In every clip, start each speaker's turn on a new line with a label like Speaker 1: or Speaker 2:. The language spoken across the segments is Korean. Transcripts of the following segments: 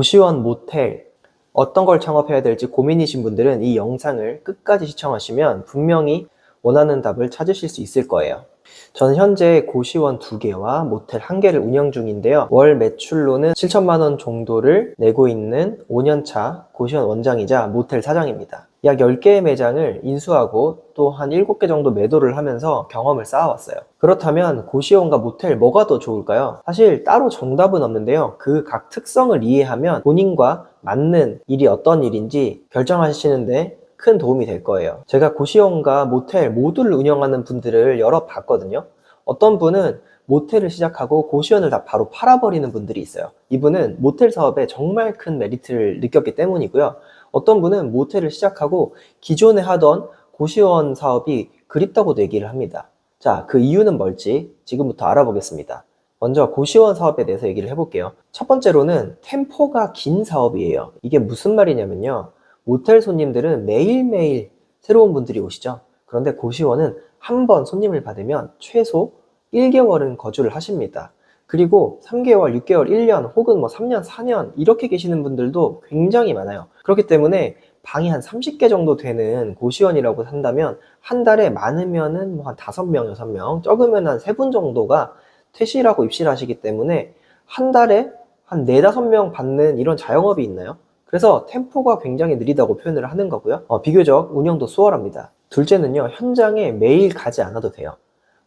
Speaker 1: 고시원 모텔 어떤 걸 창업해야 될지 고민이신 분들은 이 영상을 끝까지 시청하시면 분명히 원하는 답을 찾으실 수 있을 거예요. 저는 현재 고시원 두개와 모텔 한개를 운영 중인데요. 월 매출로는 7천만 원 정도를 내고 있는 5년차 고시원 원장이자 모텔 사장입니다. 약 10개의 매장을 인수하고 또 한 7개 정도 매도를 하면서 경험을 쌓아왔어요. 그렇다면 고시원과 모텔 뭐가 더 좋을까요? 사실 따로 정답은 없는데요. 그 각 특성을 이해하면 본인과 맞는 일이 어떤 일인지 결정하시는데 큰 도움이 될 거예요. 제가 고시원과 모텔 모두를 운영하는 분들을 여러 봤거든요. 어떤 분은 모텔을 시작하고 고시원을 다 바로 팔아버리는 분들이 있어요. 이분은 모텔 사업에 정말 큰 메리트를 느꼈기 때문이고요. 어떤 분은 모텔을 시작하고 기존에 하던 고시원 사업이 그립다고도 얘기를 합니다. 자, 그 이유는 뭘지 지금부터 알아보겠습니다. 먼저 고시원 사업에 대해서 얘기를 해볼게요. 첫 번째로는 템포가 긴 사업이에요. 이게 무슨 말이냐면요. 모텔 손님들은 매일매일 새로운 분들이 오시죠. 그런데 고시원은 한 번 손님을 받으면 최소 1개월은 거주를 하십니다. 그리고 3개월, 6개월, 1년 혹은 뭐 3년, 4년 이렇게 계시는 분들도 굉장히 많아요. 그렇기 때문에 방이 한 30개 정도 되는 고시원이라고 산다면 한 달에 많으면은 뭐 한 5명, 6명, 적으면 한 3분 정도가 퇴실하고 입실하시기 때문에 한 달에 한 4, 5명 받는 이런 자영업이 있나요? 그래서 템포가 굉장히 느리다고 표현을 하는 거고요. 어, 비교적 운영도 수월합니다. 둘째는요, 현장에 매일 가지 않아도 돼요.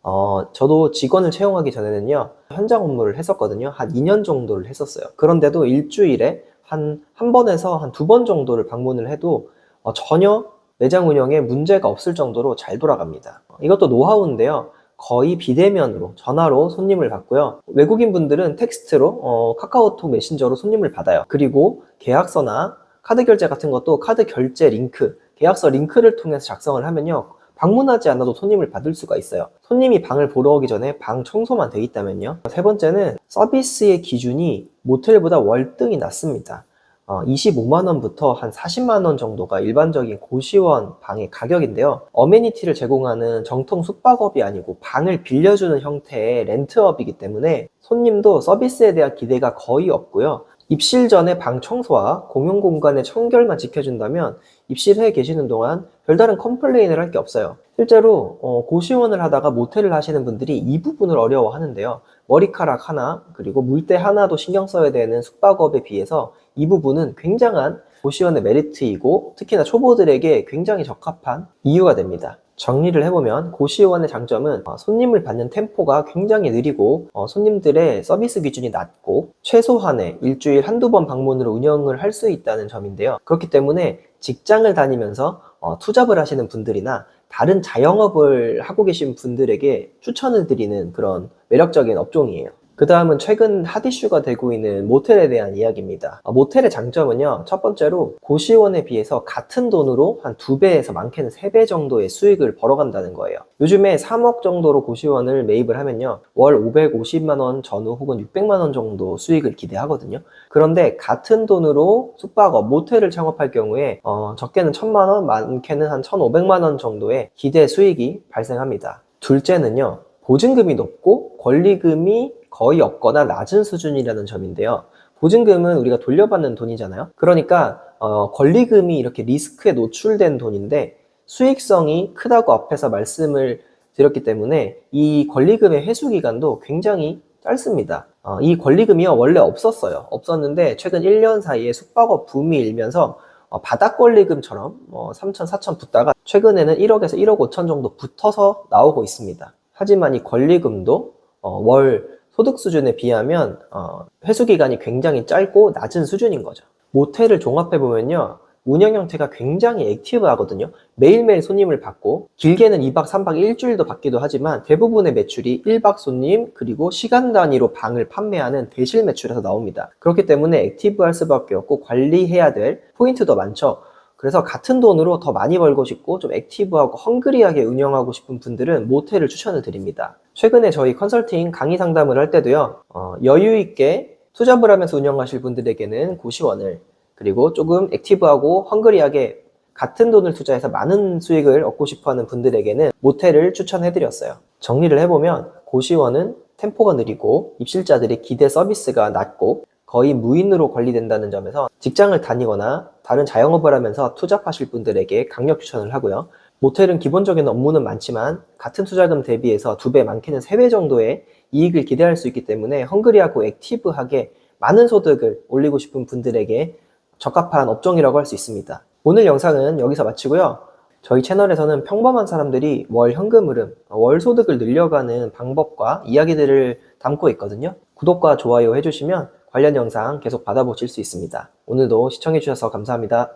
Speaker 1: 어, 저도 직원을 채용하기 전에는요, 현장 업무를 했었거든요. 한 2년 정도를 했었어요. 그런데도 일주일에 한, 한 번에서 한 두 번 정도를 방문을 해도 어, 전혀 매장 운영에 문제가 없을 정도로 잘 돌아갑니다. 어, 이것도 노하우인데요. 거의 비대면으로 전화로 손님을 받고요. 외국인 분들은 텍스트로 어, 카카오톡 메신저로 손님을 받아요. 그리고 계약서나 카드 결제 같은 것도 카드 결제 링크, 계약서 링크를 통해서 작성을 하면요. 방문하지 않아도 손님을 받을 수가 있어요. 손님이 방을 보러 오기 전에 방 청소만 돼 있다면요. 세 번째는 서비스의 기준이 모텔보다 월등히 낮습니다. 어, 25만 원부터 한 40만 원 정도가 일반적인 고시원 방의 가격인데요. 어메니티를 제공하는 정통 숙박업이 아니고 방을 빌려주는 형태의 렌트업이기 때문에 손님도 서비스에 대한 기대가 거의 없고요. 입실 전에 방 청소와 공용 공간의 청결만 지켜준다면 입실해 계시는 동안 별다른 컴플레인을 할 게 없어요. 실제로 어, 고시원을 하다가 모텔을 하시는 분들이 이 부분을 어려워하는데요. 머리카락 하나 그리고 물때 하나도 신경 써야 되는 숙박업에 비해서 이 부분은 굉장한 고시원의 메리트이고 특히나 초보들에게 굉장히 적합한 이유가 됩니다. 정리를 해보면 고시원의 장점은 어, 손님을 받는 템포가 굉장히 느리고 어, 손님들의 서비스 기준이 낮고 최소한의 일주일 한두 번 방문으로 운영을 할 수 있다는 점인데요. 그렇기 때문에 직장을 다니면서 어, 투잡을 하시는 분들이나 다른 자영업을 하고 계신 분들에게 추천을 드리는 그런 매력적인 업종이에요. 그 다음은 최근 핫 이슈가 되고 있는 모텔에 대한 이야기입니다. 어, 모텔의 장점은요, 첫 번째로 고시원에 비해서 같은 돈으로 한 두 배에서 많게는 세 배 정도의 수익을 벌어간다는 거예요. 요즘에 3억 정도로 고시원을 매입을 하면요, 월 550만원 전후 혹은 600만원 정도 수익을 기대하거든요. 그런데 같은 돈으로 숙박업, 모텔을 창업할 경우에 어, 적게는 1000만원, 많게는 한 1500만원 정도의 기대 수익이 발생합니다. 둘째는요, 보증금이 높고 권리금이 거의 없거나 낮은 수준이라는 점인데요. 보증금은 우리가 돌려받는 돈이잖아요. 그러니까 어, 권리금이 이렇게 리스크에 노출된 돈인데 수익성이 크다고 앞에서 말씀을 드렸기 때문에 이 권리금의 회수 기간도 굉장히 짧습니다. 어, 이 권리금이요 원래 없었어요. 없었는데 최근 1년 사이에 숙박업 붐이 일면서 어, 바닥 권리금처럼 뭐 3천, 4천 붙다가 최근에는 1억에서 1억 5천 정도 붙어서 나오고 있습니다. 하지만 이 권리금도 어, 월 소득 수준에 비하면 어, 회수 기간이 굉장히 짧고 낮은 수준인 거죠. 모텔을 종합해 보면요. 운영 형태가 굉장히 액티브하거든요. 매일매일 손님을 받고 길게는 2박, 3박, 일주일도 받기도 하지만 대부분의 매출이 1박 손님 그리고 시간 단위로 방을 판매하는 대실 매출에서 나옵니다. 그렇기 때문에 액티브할 수밖에 없고 관리해야 될 포인트도 많죠. 그래서 같은 돈으로 더 많이 벌고 싶고 좀 액티브하고 헝그리하게 운영하고 싶은 분들은 모텔을 추천을 드립니다. 최근에 저희 컨설팅 강의 상담을 할 때도요, 어, 여유 있게 투잡을 하면서 운영하실 분들에게는 고시원을 그리고 조금 액티브하고 헝그리하게 같은 돈을 투자해서 많은 수익을 얻고 싶어 하는 분들에게는 모텔을 추천해드렸어요. 정리를 해보면 고시원은 템포가 느리고 입실자들의 기대 서비스가 낮고 거의 무인으로 관리된다는 점에서 직장을 다니거나 다른 자영업을 하면서 투잡하실 분들에게 강력 추천을 하고요. 모텔은 기본적인 업무는 많지만 같은 투자금 대비해서 두 배 많게는 세 배 정도의 이익을 기대할 수 있기 때문에 헝그리하고 액티브하게 많은 소득을 올리고 싶은 분들에게 적합한 업종이라고 할 수 있습니다. 오늘 영상은 여기서 마치고요. 저희 채널에서는 평범한 사람들이 월 현금 흐름, 월 소득을 늘려가는 방법과 이야기들을 담고 있거든요. 구독과 좋아요 해주시면 관련 영상 계속 받아보실 수 있습니다. 오늘도 시청해주셔서 감사합니다.